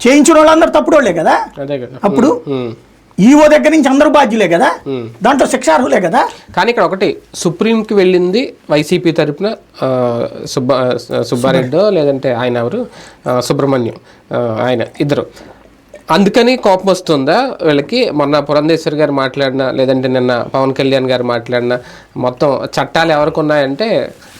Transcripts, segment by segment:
చేయించిన వాళ్ళందరూ తప్పుడు వాళ్ళే కదా. అప్పుడు. ఈవో దగ్గర నుంచి అందరూ బాధ్యులే కదా. దాంట్లో శిక్షార్హులే కదా? కానీ ఇక్కడ ఒకటి సుప్రీంకి వెళ్ళింది వైసీపీ తరపున సుబ్బ సుబ్బారెడ్డో లేదంటే ఆయన ఎవరు? సుబ్రహ్మణ్యం ఆయన ఇద్దరు. అందుకని కోపం వస్తుందా? వీళ్ళకి మొన్న పురంధేశ్వరి గారు మాట్లాడిన లేదంటే నిన్న పవన్ కళ్యాణ్ గారు మాట్లాడిన మొత్తం చట్టాలు ఎవరికి ఉన్నాయంటే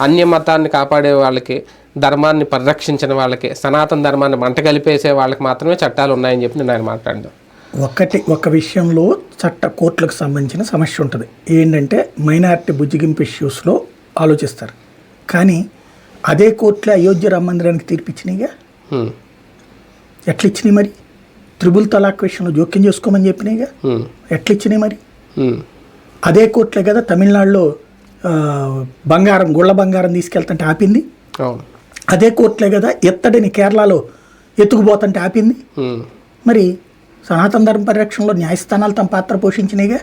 అన్య మతాన్ని కాపాడే వాళ్ళకి ధర్మాన్ని పరిరక్షించిన వాళ్ళకి సనాతన ధర్మాన్ని మంట కలిపేసే వాళ్ళకి మాత్రమే చట్టాలు ఉన్నాయని చెప్పి నేను ఆయన మాట్లాడడం ఒకటి ఒక విషయంలో చట్ట కోర్టులకు సంబంధించిన సమస్య ఉంటుంది. ఏంటంటే మైనారిటీ బుజ్జిగింపు ఇష్యూస్లో ఆలోచిస్తారు. కానీ అదే కోర్టులో అయోధ్య రామ మందిరానికి తీర్పిచ్చినాయిగా హ్మ్. ఎట్లా ఇచ్చినాయి మరి? త్రిబుల్ తలాక్ విషయంలో జోక్యం చేసుకోమని చెప్పినాయిగా హ్మ్. ఎట్లా ఇచ్చినాయి మరి. అదే కోర్టులే కదా తమిళనాడులో బంగారం గుళ్ళ బంగారం తీసుకెళ్తుంటే ఆపింది? అవును. అదే కోర్టులే కదా ఎత్తడిని కేరళలో ఎత్తుకుపోతుంటే ఆపింది. మరి సనాతన ధర్మ పరిరక్షణలో న్యాయస్థానాలు తమ పాత్ర పోషించినాయిగా.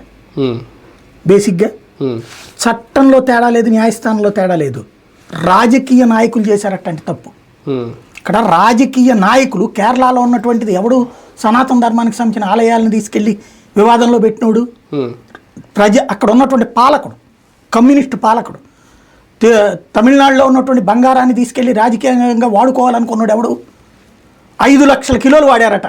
బేసిక్గా. చట్టంలో తేడా లేదు న్యాయస్థానంలో తేడా లేదు రాజకీయ నాయకులు చేశారటంటే తప్పు. ఇక్కడ రాజకీయ నాయకులు కేరళలో ఉన్నటువంటిది ఎవడు సనాతన ధర్మానికి సంబంధించిన ఆలయాలను తీసుకెళ్ళి వివాదంలో పెట్టినోడు. ప్రజ అక్కడ ఉన్నటువంటి పాలకుడు కమ్యూనిస్టు పాలకుడు తమిళనాడులో ఉన్నటువంటి బంగారాన్ని తీసుకెళ్ళి రాజకీయంగా వాడుకోవాలనుకున్నాడు ఎవడు? ఐదు లక్షల కిలోలు వాడారట.